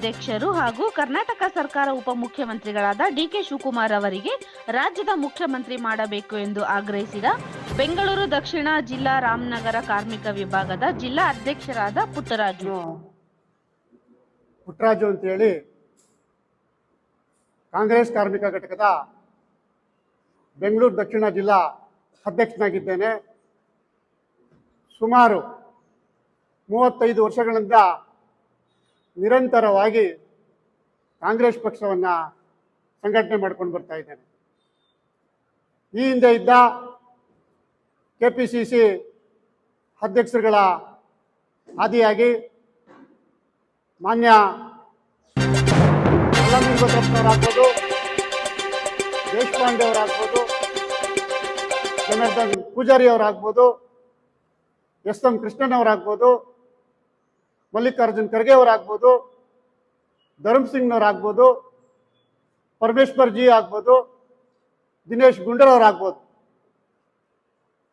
ಅಧ್ಯಕ್ಷರು ಹಾಗೂ ಕರ್ನಾಟಕ ಸರ್ಕಾರ ಉಪಮುಖ್ಯಮಂತ್ರಿಗಳಾದ ಡಿಕೆ ಶಿವಕುಮಾರ್ ಅವರಿಗೆ ರಾಜ್ಯದ ಮುಖ್ಯಮಂತ್ರಿ ಮಾಡಬೇಕು ಎಂದು ಆಗ್ರಹಿಸಿದ ಬೆಂಗಳೂರು ದಕ್ಷಿಣ ಜಿಲ್ಲಾ ರಾಮನಗರ ಕಾರ್ಮಿಕ ವಿಭಾಗದ ಜಿಲ್ಲಾ ಅಧ್ಯಕ್ಷರಾದ ಪುಟ್ಟರಾಜು. ಪುಟ್ಟರಾಜು ಪುಟ್ಟರಾಜು ಅಂತೇಳಿ ಕಾಂಗ್ರೆಸ್ ಕಾರ್ಮಿಕ ಘಟಕದ ಬೆಂಗಳೂರು ದಕ್ಷಿಣ ಜಿಲ್ಲಾ ಅಧ್ಯಕ್ಷನಾಗಿದ್ದೇನೆ. ಸುಮಾರು ಮೂವತ್ತೈದು ವರ್ಷಗಳಿಂದ ನಿರಂತರವಾಗಿ ಕಾಂಗ್ರೆಸ್ ಪಕ್ಷವನ್ನು ಸಂಘಟನೆ ಮಾಡ್ಕೊಂಡು ಬರ್ತಾ ಇದ್ದೇನೆ. ಈ ಹಿಂದೆ ಇದ್ದ ಕೆ ಪಿ ಸಿ ಸಿ ಅಧ್ಯಕ್ಷರುಗಳ ಆದಿಯಾಗಿ ಮಾನ್ಯ ಅವರಾಗ್ಬೋದು ದೇಶಪಾಂಡೆ ಅವರಾಗ್ಬೋದು, ಜನಾರ್ದನ್ ಪೂಜಾರಿ ಅವರಾಗ್ಬೋದು, ಎಸ್ ಎಂ ಕೃಷ್ಣನ್ ಅವರಾಗ್ಬೋದು ಮಲ್ಲಿಕಾರ್ಜುನ್ ಖರ್ಗೆ ಅವರಾಗ್ಬೋದು, ಧರ್ಮ್ ಸಿಂಗ್ನವರಾಗ್ಬೋದು ಪರಮೇಶ್ವರ್ ಜಿ ಆಗ್ಬೋದು, ದಿನೇಶ್ ಗುಂಡರವರಾಗ್ಬೋದು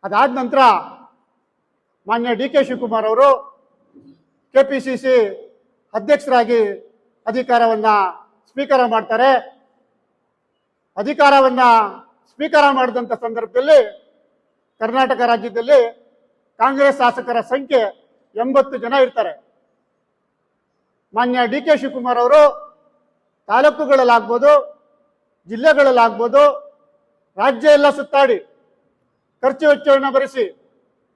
ಅದಾದ ನಂತರ ಮಾನ್ಯ ಡಿ ಕೆ ಶಿವಕುಮಾರ್ ಅವರು ಕೆ ಪಿ ಸಿ ಸಿ ಅಧ್ಯಕ್ಷರಾಗಿ ಅಧಿಕಾರವನ್ನು ಸ್ವೀಕಾರ ಮಾಡ್ತಾರೆ. ಅಧಿಕಾರವನ್ನು ಸ್ವೀಕಾರ ಮಾಡಿದಂಥ ಸಂದರ್ಭದಲ್ಲಿ ಕರ್ನಾಟಕ ರಾಜ್ಯದಲ್ಲಿ ಕಾಂಗ್ರೆಸ್ ಶಾಸಕರ ಸಂಖ್ಯೆ ಎಂಬತ್ತು ಜನ ಇರ್ತಾರೆ. ಮಾನ್ಯ ಡಿ ಕೆ ಶಿವಕುಮಾರ್ ಅವರು ತಾಲೂಕುಗಳಲ್ಲಾಗ್ಬೋದು, ಜಿಲ್ಲೆಗಳಲ್ಲಾಗ್ಬೋದು ರಾಜ್ಯ ಎಲ್ಲ ಸುತ್ತಾಡಿ ಖರ್ಚು ವೆಚ್ಚವನ್ನು ಭರಿಸಿ,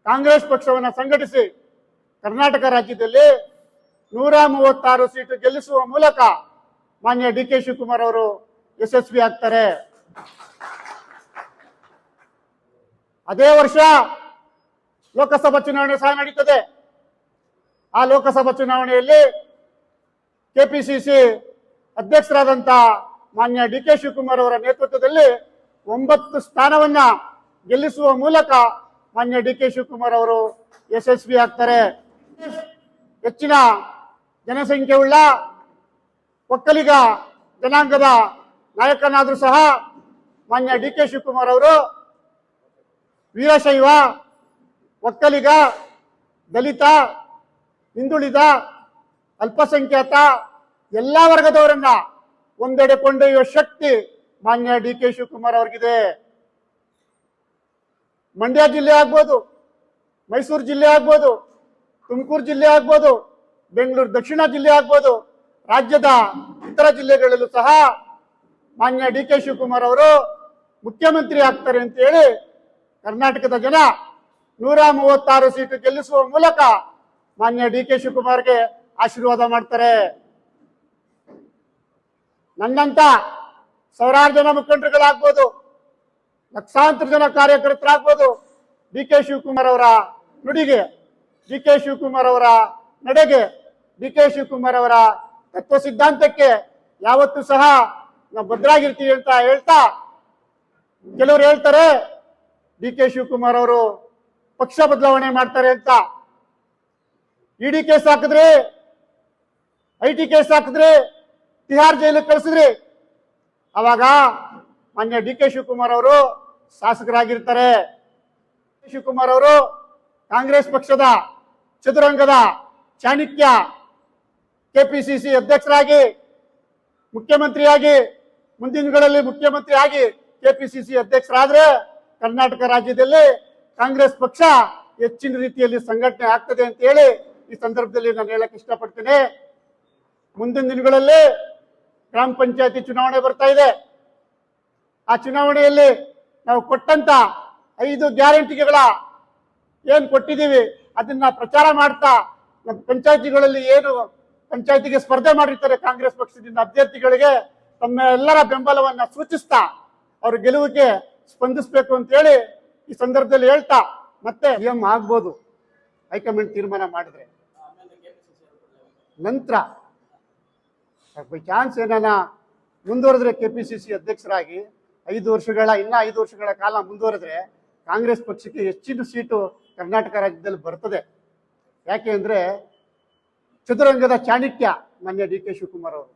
ಕಾಂಗ್ರೆಸ್ ಪಕ್ಷವನ್ನು ಸಂಘಟಿಸಿ ಕರ್ನಾಟಕ ರಾಜ್ಯದಲ್ಲಿ ನೂರ ಮೂವತ್ತಾರು ಸೀಟು ಗೆಲ್ಲಿಸುವ ಮೂಲಕ ಮಾನ್ಯ ಡಿ ಕೆ ಶಿವಕುಮಾರ್ ಅವರು ಯಶಸ್ವಿ ಆಗ್ತಾರೆ. ಅದೇ ವರ್ಷ ಲೋಕಸಭಾ ಚುನಾವಣೆ ಸಹ ನಡೀತದೆ. ಆ ಲೋಕಸಭಾ ಚುನಾವಣೆಯಲ್ಲಿ ಕೆಪಿಸಿಸಿ ಅಧ್ಯಕ್ಷರಾದಂತ ಮಾನ್ಯ ಡಿ ಕೆ ಶಿವಕುಮಾರ್ ಅವರ ನೇತೃತ್ವದಲ್ಲಿ ಒಂಬತ್ತು ಸ್ಥಾನವನ್ನ ಗೆಲ್ಲಿಸುವ ಮೂಲಕ ಮಾನ್ಯ ಡಿ ಕೆ ಶಿವಕುಮಾರ್ ಅವರು ಯಶಸ್ವಿ ಆಗ್ತಾರೆ. ಹೆಚ್ಚಿನ ಜನಸಂಖ್ಯೆ ಉಳ್ಳ ಒಕ್ಕಲಿಗ ಜನಾಂಗದ ನಾಯಕನಾದರೂ ಸಹ ಮಾನ್ಯ ಡಿ ಕೆ ಶಿವಕುಮಾರ್ ಅವರು ವೀರಶೈವ, ಒಕ್ಕಲಿಗ, ದಲಿತ, ಹಿಂದುಳಿದ, ಅಲ್ಪಸಂಖ್ಯಾತ ಎಲ್ಲ ವರ್ಗದವರನ್ನ ಒಂದೆಡೆ ಕೊಂಡೊಯ್ಯುವ ಶಕ್ತಿ ಮಾನ್ಯ ಡಿ ಕೆ ಶಿವಕುಮಾರ್ ಅವ್ರಿಗಿದೆ. ಮಂಡ್ಯ ಜಿಲ್ಲೆ ಆಗ್ಬೋದು, ಮೈಸೂರು ಜಿಲ್ಲೆ ಆಗ್ಬೋದು, ತುಮಕೂರು ಜಿಲ್ಲೆ ಆಗ್ಬೋದು, ಬೆಂಗಳೂರು ದಕ್ಷಿಣ ಜಿಲ್ಲೆ ಆಗ್ಬೋದು, ರಾಜ್ಯದ ಇತರ ಜಿಲ್ಲೆಗಳಲ್ಲೂ ಸಹ ಮಾನ್ಯ ಡಿ ಕೆ ಶಿವಕುಮಾರ್ ಅವರು ಮುಖ್ಯಮಂತ್ರಿ ಆಗ್ತಾರೆ ಅಂತ ಹೇಳಿ ಕರ್ನಾಟಕದ ಜನ ನೂರ ಮೂವತ್ತಾರು ಸೀಟು ಗೆಲ್ಲಿಸುವ ಮೂಲಕ ಮಾನ್ಯ ಡಿ ಕೆ ಶಿವಕುಮಾರ್ಗೆ ಆಶೀರ್ವಾದ ಮಾಡ್ತಾರೆ. ನನ್ನಂತ ಸಾವಿರಾರು ಜನ ಮುಖಂಡರುಗಳಾಗ್ಬೋದು, ಲಕ್ಷಾಂತರ ಜನ ಕಾರ್ಯಕರ್ತರಾಗ್ಬೋದು, ಡಿ ಕೆ ಶಿವಕುಮಾರ್ ಅವರ ನುಡಿಗೆ, ಡಿ ಕೆ ಶಿವಕುಮಾರ್ ಅವರ ನಡೆಗೆ, ಡಿ ಕೆ ಶಿವಕುಮಾರ್ ಅವರ ತತ್ವ ಸಿದ್ಧಾಂತಕ್ಕೆ ಯಾವತ್ತೂ ಸಹ ನಾವು ಭದ್ರಾಗಿರ್ತೀವಿ ಅಂತ ಹೇಳ್ತಾ ಕೆಲವರು ಹೇಳ್ತಾರೆ, ಡಿ ಕೆ ಶಿವಕುಮಾರ್ ಅವರು ಪಕ್ಷ ಬದಲಾವಣೆ ಮಾಡ್ತಾರೆ ಅಂತ. ಇಡಿ ಕೇಸ್ ಹಾಕಿದ್ರಿ, ಐ ಟಿ ಕೇಸ್ ಹಾಕಿದ್ರಿ ತಿಹಾರ್ ಜೈಲಿಗೆ ಕಳಿಸಿದ್ರಿ. ಅವಾಗ ಮಾನ್ಯ ಡಿ ಕೆ ಶಿವಕುಮಾರ್ ಅವರು ಶಾಸಕರಾಗಿರ್ತಾರೆ. ಶಿವಕುಮಾರ್ ಅವರು ಕಾಂಗ್ರೆಸ್ ಪಕ್ಷದ ಚದುರಂಗದ ಚಾಣಕ್ಯ ಕೆಪಿಸಿಸಿ ಅಧ್ಯಕ್ಷರಾಗಿ, ಮುಖ್ಯಮಂತ್ರಿಯಾಗಿ ಮುಂದಿನ ದಿನಗಳಲ್ಲಿ ಮುಖ್ಯಮಂತ್ರಿ ಆಗಿ ಸಿ ಅಧ್ಯಕ್ಷರಾದ್ರೆ ಕರ್ನಾಟಕ ರಾಜ್ಯದಲ್ಲಿ ಕಾಂಗ್ರೆಸ್ ಪಕ್ಷ ಹೆಚ್ಚಿನ ರೀತಿಯಲ್ಲಿ ಸಂಘಟನೆ ಆಗ್ತದೆ ಅಂತ ಹೇಳಿ ಈ ಸಂದರ್ಭದಲ್ಲಿ ನಾನು ಹೇಳಕ್ ಇಷ್ಟಪಡ್ತೇನೆ. ಮುಂದಿನ ದಿನಗಳಲ್ಲಿ ಗ್ರಾಮ ಪಂಚಾಯತಿ ಚುನಾವಣೆ ಬರ್ತಾ ಇದೆ. ಆ ಚುನಾವಣೆಯಲ್ಲಿ ನಾವು ಕೊಟ್ಟಂತ ಐದು ಗ್ಯಾರಂಟಿಗಳ ಏನ್ ಕೊಟ್ಟಿದ್ದೀವಿ, ಅದನ್ನ ಪ್ರಚಾರ ಮಾಡ್ತಾ ನಮ್ಮ ಪಂಚಾಯತಿಗಳಲ್ಲಿ ಏನು ಪಂಚಾಯತಿಗೆ ಸ್ಪರ್ಧೆ ಮಾಡಿರ್ತಾರೆ ಕಾಂಗ್ರೆಸ್ ಪಕ್ಷದಿಂದ ಅಭ್ಯರ್ಥಿಗಳಿಗೆ, ತಮ್ಮ ಎಲ್ಲರ ಬೆಂಬಲವನ್ನ ಸೂಚಿಸ್ತಾ ಅವ್ರ ಗೆಲುವಿಗೆ ಸ್ಪಂದಿಸಬೇಕು ಅಂತ ಹೇಳಿ ಈ ಸಂದರ್ಭದಲ್ಲಿ ಹೇಳ್ತಾ, ಮತ್ತೆ ಎಂ ಆಗ್ಬೋದು, ಹೈಕಮಾಂಡ್ ತೀರ್ಮಾನ ಮಾಡಿದ್ರೆ. ನಂತರ ಬೈ ಚಾನ್ಸ್ ಏನಾನ ಮುಂದುವರೆದ್ರೆ ಕೆ ಪಿ ಸಿ ಸಿ ಅಧ್ಯಕ್ಷರಾಗಿ ಐದು ವರ್ಷಗಳ, ಇನ್ನ ಐದು ವರ್ಷಗಳ ಕಾಲ ಮುಂದುವರೆದ್ರೆ ಕಾಂಗ್ರೆಸ್ ಪಕ್ಷಕ್ಕೆ ಹೆಚ್ಚಿನ ಸೀಟು ಕರ್ನಾಟಕ ರಾಜ್ಯದಲ್ಲಿ ಬರ್ತದೆ. ಯಾಕೆ ಅಂದ್ರೆ ಚದುರಂಗದ ಚಾಣಕ್ಯ ಮಾನ್ಯ ಡಿ ಕೆ ಶಿವಕುಮಾರ್ ಅವರು.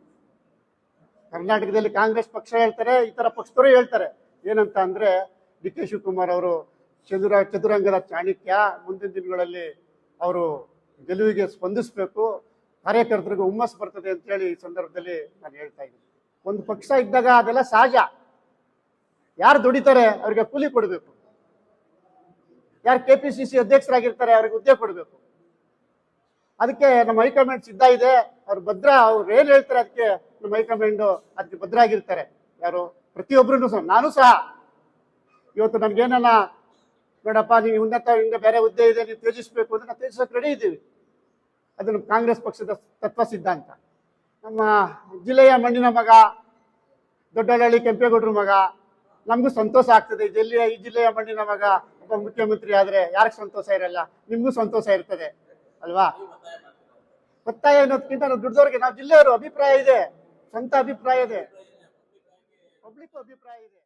ಕರ್ನಾಟಕದಲ್ಲಿ ಕಾಂಗ್ರೆಸ್ ಪಕ್ಷ ಹೇಳ್ತಾರೆ, ಇತರ ಪಕ್ಷದವರು ಹೇಳ್ತಾರೆ. ಏನಂತ ಅಂದ್ರೆ ಡಿ ಕೆ ಶಿವಕುಮಾರ್ ಅವರು ಚದುರ, ಚದುರಂಗದ ಚಾಣಕ್ಯ ಮುಂದಿನ ದಿನಗಳಲ್ಲಿ ಅವರು ಗೆಲುವಿಗೆ ಸ್ಪಂದಿಸಬೇಕು. ಕಾರ್ಯಕರ್ತರಿಗೂ ಹುಮ್ಮಸ್ ಬರ್ತದೆ ಅಂತ ಹೇಳಿ ಈ ಸಂದರ್ಭದಲ್ಲಿ ನಾನು ಹೇಳ್ತಾ ಇದ್ದೀನಿ. ಒಂದು ಪಕ್ಷ ಇದ್ದಾಗ ಅದೆಲ್ಲ ಸಹಜ. ಯಾರು ದುಡಿತಾರೆ ಅವ್ರಿಗೆ ಕೂಲಿ ಕೊಡಬೇಕು. ಯಾರು ಕೆ ಪಿ ಸಿ ಸಿ ಅಧ್ಯಕ್ಷರಾಗಿರ್ತಾರೆ ಅವ್ರಿಗೆ ಹುದ್ದೆ ಕೊಡಬೇಕು. ಅದಕ್ಕೆ ನಮ್ಮ ಹೈಕಮಾಂಡ್ ಸಿದ್ಧ ಇದೆ. ಅವ್ರು ಭದ್ರ, ಅವ್ರು ಏನು ಹೇಳ್ತಾರೆ ಅದಕ್ಕೆ ನಮ್ಮ ಹೈಕಮಾಂಡ್ ಅದಕ್ಕೆ ಭದ್ರ ಆಗಿರ್ತಾರೆ ಯಾರು? ಪ್ರತಿಯೊಬ್ಬರೂ ಸಹ. ನಾನು ಸಹ. ಇವತ್ತು ನಮ್ಗೇನ ನೋಡಪ್ಪ, ನೀವು ಉನ್ನತ ಬೇರೆ ಹುದ್ದೆ ಇದೆ, ನೀವು ತ್ಯಜಿಸಬೇಕು ಅಂದ್ರೆ ನಾವು ತ್ಯಜಿಸೋಕೆ ರೆಡಿ ಇದ್ದೀವಿ. ಅದು ನಮ್ಮ ಕಾಂಗ್ರೆಸ್ ಪಕ್ಷದ ತತ್ವ ಸಿದ್ಧಾಂತ. ನಮ್ಮ ಜಿಲ್ಲೆಯ ಮಣ್ಣಿನ ಮಗ, ದೊಡ್ಡಹಳ್ಳಿ ಕೆಂಪೇಗೌಡರ ಮಗ, ನಮಗೂ ಸಂತೋಷ ಆಗ್ತದೆ. ಜಿಲ್ಲೆಯ, ಈ ಜಿಲ್ಲೆಯ ಮಣ್ಣಿನ ಮಗ ಒಬ್ಬ ಮುಖ್ಯಮಂತ್ರಿ ಆದರೆ ಯಾರಿಗೆ ಸಂತೋಷ ಇರಲ್ಲ? ನಿಮಗೂ ಸಂತೋಷ ಇರ್ತದೆ, ಅಲ್ವಾ? ಒತ್ತಾಯ ಅನ್ನೋದಕ್ಕಿಂತ ನಾವು ದುಡ್ದವ್ರಿಗೆ, ನಾವು ಜಿಲ್ಲೆಯವರು ಅಭಿಪ್ರಾಯ ಇದೆ, ಸ್ವಂತ ಅಭಿಪ್ರಾಯ ಇದೆ. ಪಬ್ಲಿಕ್ ಅಭಿಪ್ರಾಯ ಇದೆ.